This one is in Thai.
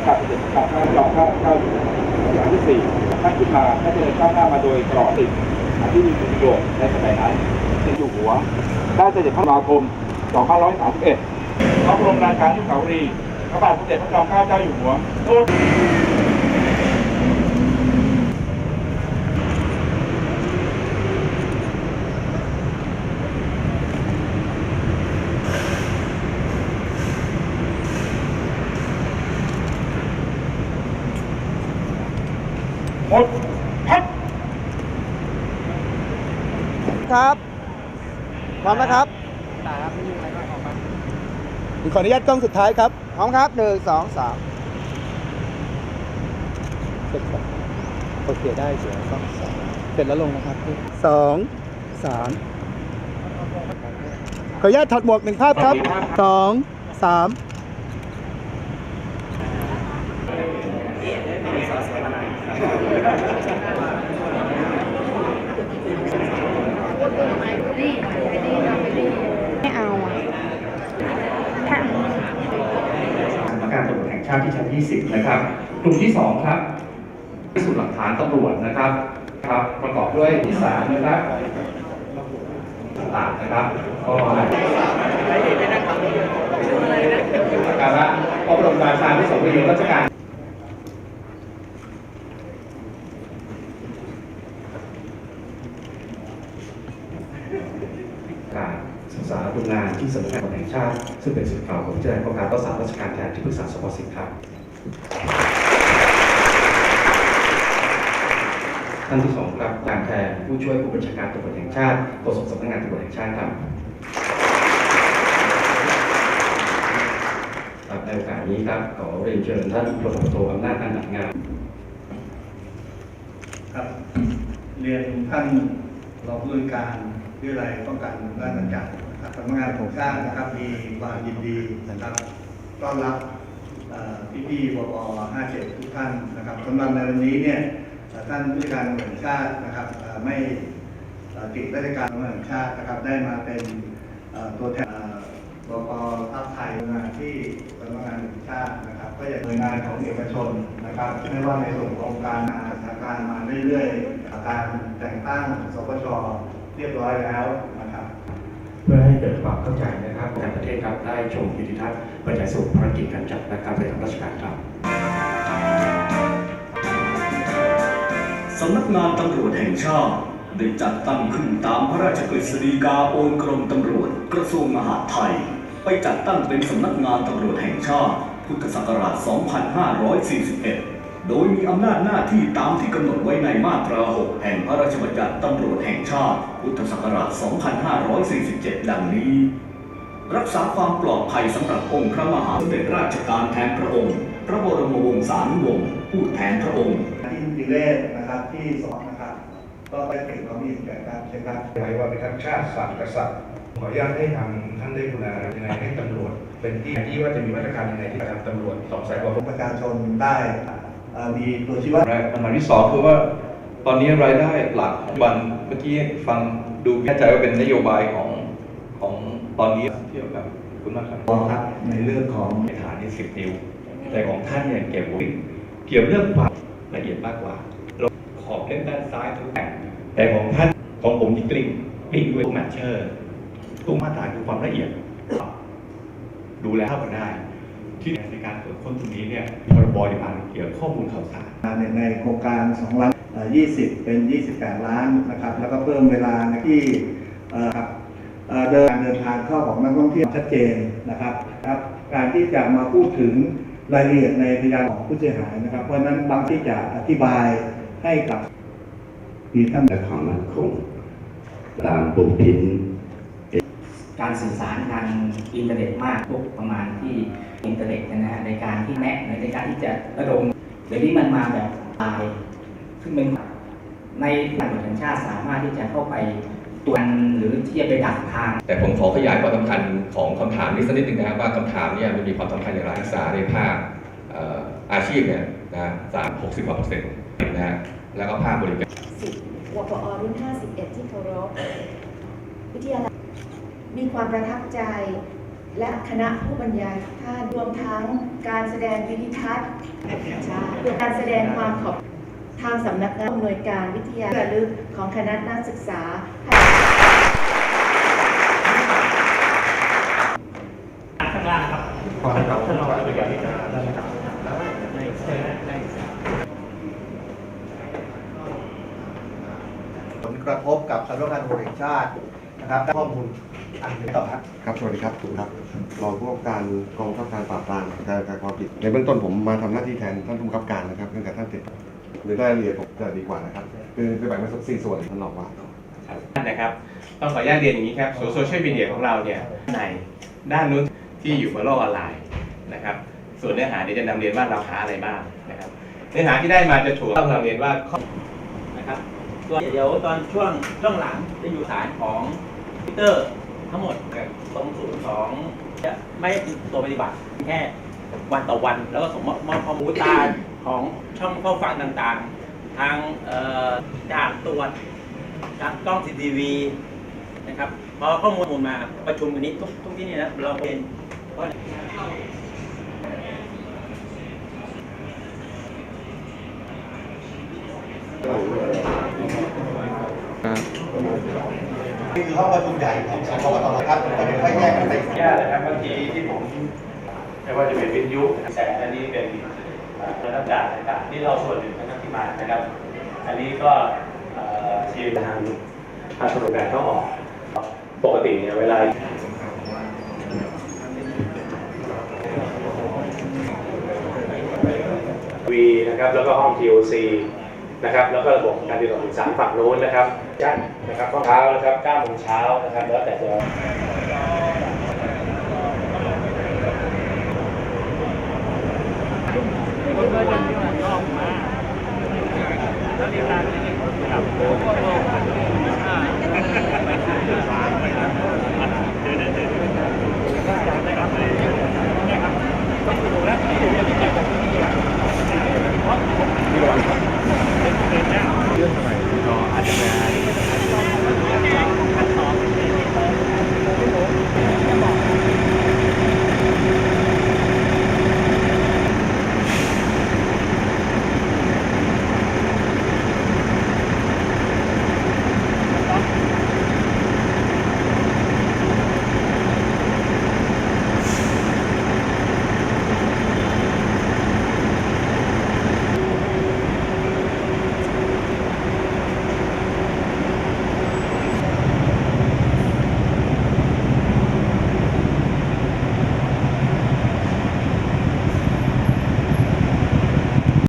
รีกับกับท่านรองข้าข้าอย่างที่สี่ท่านขึ้นมาท่านจะเดินข้าวหน้ามาโดยตลอดติดที่มีประโยชน์ในสมัยนั้นเป็นอยู่หัวได้เสด็จพระมาคม 2531พระบรมราชานุสาวรีย์พระบาทสมเด็จพระจอมเกล้าเจ้าอยู่หัวโทษ หมดพัดครับพร้อมนะครับขออนุญาตกล้องสุดท้ายครับพร้อมครับหนึ่งสองสามเสร็จครับโอเคได้เสียกล้องสามเสร็จแล้วลงนะครับสองสามขออนุญาตถอดหมวกหนึ่งภาพครับสองสาม ไม่เอาอะค่ะสำนักงานตำรวจแห่งชาติที่ชั้น 20 นะครับ กลุ่มที่ 2 ครับพิสูจน์หลักฐานตำรวจนะครับ ครับ ประกอบด้วยที่3นะครับต่างๆนะครับ ก็การะพระบรมราชานุสาวรีย์รัชกาลการศึก ษาดูงานที่สำนักงานตำรวจแห่งชาติ ซึ่งเป็นสิทธิ์เก่าของเจ้าหน้าที่การรักษาราชการแทนที่ปรึกษาสปสิครับท่านที่สองครับการแทนผู้ช่วยผู้บัญชาการตำรวจแห่งชาติโฆษกสำนักงานตำรวจแห่งชาติครับครับในโอกาสนี้ครับขอเรียนเชิญท่านพลตำรวจโทอำนาจนันท์งามครับเรียนท่านรองผู้การวิทยาลัยป้องกันและบรรจักษ์นะครับ สำนักงานของชาตินะครับ มีความยินดีนะครับต้อนรับเอ่พี่ๆวป57 ทุกท่านนะครับสำหรับในวันนี้เนี่ยท่านผู้การตำรวจแห่งชาตินะครับไม่ติดราชการแห่งชาตินะครับ ได้มาเป็นตัวแทนเอ่อวปภาคไทยงานที่สำนักงานแห่งชาตินะครับ ก็อยากหน่วยงานของเอกชนนะครับ ไม่ว่าในส่วนของการงาสานการมาเรื่อยๆการแต่งตั้งสปชเรียบร้อยแล้วนะครับ พื่อให้เกิดความเข้าใจนะครับการประเทศครับได้ชมวิดีทัศน์บรรยายสรุปภารกิจการจัดและการปฏิบัติราชการครับสำนักงานตำรวจแห่งชาติได้จัดตั้งขึ้นตามพระราชกฤษฎีกาโอนกรมตำรวจกระทรวงมหาดไทย ไปจัดตั้งเป็นสำนักงานตำรวจแห่งชาติ พุทธศักราช 2541 โดยมีอำนาจหน้าที่ตามที่กำหนดไว้ในมาตรา 6 แห่งพระราชบัญญัติตำรวจแห่งชาติ พุทธศักราช 2547 ดังนี้ รักษาความปลอดภัยสำหรับองค์พระมหาสมเด็จราชการแทนพระองค์ พระบรมวงศานุวงศ์ผู้แทนพระองค์ที่นิติเวศนะครับที่สองนะครับก็ไปเก่งความมีแก่การใช่ครับหมายว่าเป็นทั้งชาติศาสตร์กษัตริย์ขออนุญาตให้ทางท่านได้กรุณายังไงให้ตำรวจ เป็นที่ที่ว่าจะมีมาตรการยังไงที่จะทำตำรวจสองสายกว่าประชาชนได้เอ่อ มีตัวชี้วัดแรกปัญหาที่สองคือว่าตอนนี้รายได้หลักของวันเมื่อกี้ฟังดูแน่ใจว่าเป็นนโยบายของของตอนนี้เที่ยวกับขอบคุณมากครับครับในเรื่องของในฐานที่สิบนิ้ว แต่ของท่านเนี่ยเก็บไว้เกี่ยวเรื่องความละเอียดมากกว่าเราขอบเล่นด้านซ้ายทุกแห่งแต่ของท่านของผมนี่กลิ้งกลิ้งด้วยแมทเชอร์ทุกมาตราคือความละเอียด ดูแลเข้ากันได้ ที่ในการตรวจค้นตรงนี้เนี่ยพรบอยู่อันเกี่ยวกับข้อมูลข่าวสารในในโครงการ2ล้านเอ่อ20 เป็น 28 ล้านนะครับ แล้วก็เพิ่มเวลาที่เอ่อครับเอ่อเดินเดินทางเข้าของนักท่องเที่ยวชัดเจนนะครับครับ การที่จะมาพูดถึงรายละเอียดในพยานของผู้เสียหายนะครับ เพราะฉะนั้นบางที่จะอธิบายให้กับมีท่านและความมั่นคงตามปุ่มพิน การสื่อสารทางอินเทอร์เน็ตมากพวกประมาณที่อินเทอร์เน็ตนะฮะในการที่แนะในการที่จะระดมเดี๋ยวนี้มันมาแบบไลน์ซึ่งเป็นในตำรวจแห่งชาติสามารถที่จะเข้าไปตรวจหรือที่จะไปดักทาง แต่ผมขอขยายความสำคัญของคำถามนี้สักนิดหนึ่งนะครับว่าคำถามเนี่ยมันมีความสำคัญอย่างไรศึกษาในภาคเอ่ออาชีพเนี่ยนะสามหกสิบกว่าเปอร์เซ็นต์นะฮะแล้วก็ภาคบริการสิบวปอรุ่น51ที่เคารพวิทยาลัย มีความประทับใจ และคณะผู้บรรยายทุกท่านรวมทั้งการแสดงวิดิทัศน์ชาติการแสดงความขอบทางสำนักงานอำนวยการวิทยาระลึกของคณะนักศึกษาผลกระทบกับสำนักงานตำรวจแห่งชาติ นะครับข้อมูลอันนี้ต่อครับ ครับ สวัสดีครับถูกครับ รองผู้กำกับการกองบังคับการปราบปรามการการความผิด ในเบื้องต้นผมมาทำหน้าที่แทนท่านผู้กำกับการนะครับเนื่องจากท่านติดหรือรายละเอียดผมจะดีกว่านะครับ คือคือแบ่งเป็นสักสี่ส่วนท่านรองว่า นะครับต้องขออนุญาตเรียนอย่างนี้ครับโซเชียลมีเดียของเราเนี่ยในด้านนู้นที่อยู่บนโลกออนไลน์นะครับส่วนเนื้อหาเดี๋ยวจะนำเรียนว่าเราหาอะไรบ้างนะครับเนื้อหาที่ได้มาจะถูกต้องนำเรียนว่าข้อนะครับส่วนเดี๋ยวตอนช่วงช่วงหลังจะอยู่สารของ พิเตอร์ทั้งหมดตรงศูนย์ของจะไม่ตัวปฏิบัติแค่วันต่อวัน แล้วก็สมมติมอบข้อมูลตาของช่องเข้าฟังต่างๆ ทางด่านตรวจทากกล้องซีทีวีนะครับพอข้อมูลมาประชุมกันนี้ทุกที่นี่นะเราเป็นเพราะ นี่คือห้องประชุมใหญ่ของสกตนะครับจะเป็นค่อยแยกกันไปแย่เลยครับเมื่อกี้ที่ผมไม่ว่าจะเป็นวิทยุแสงอันนี้เป็นระดับการต่างๆนี่เราส่วนหนึ่งนะครับที่มานะครับ อันนี้ก็ทีมทางทางตำรวจการเข้าออกปกติเนี่ยเวลาวีนะครับแล้วก็ห้อง TOC นะครับแล้วก็ระบบการติดต่อสื่อสารฝั่งโน้นนะครับย่านนะครับก็เช้านะครับ9โมงเช้านะครับแล้วแต่จะเ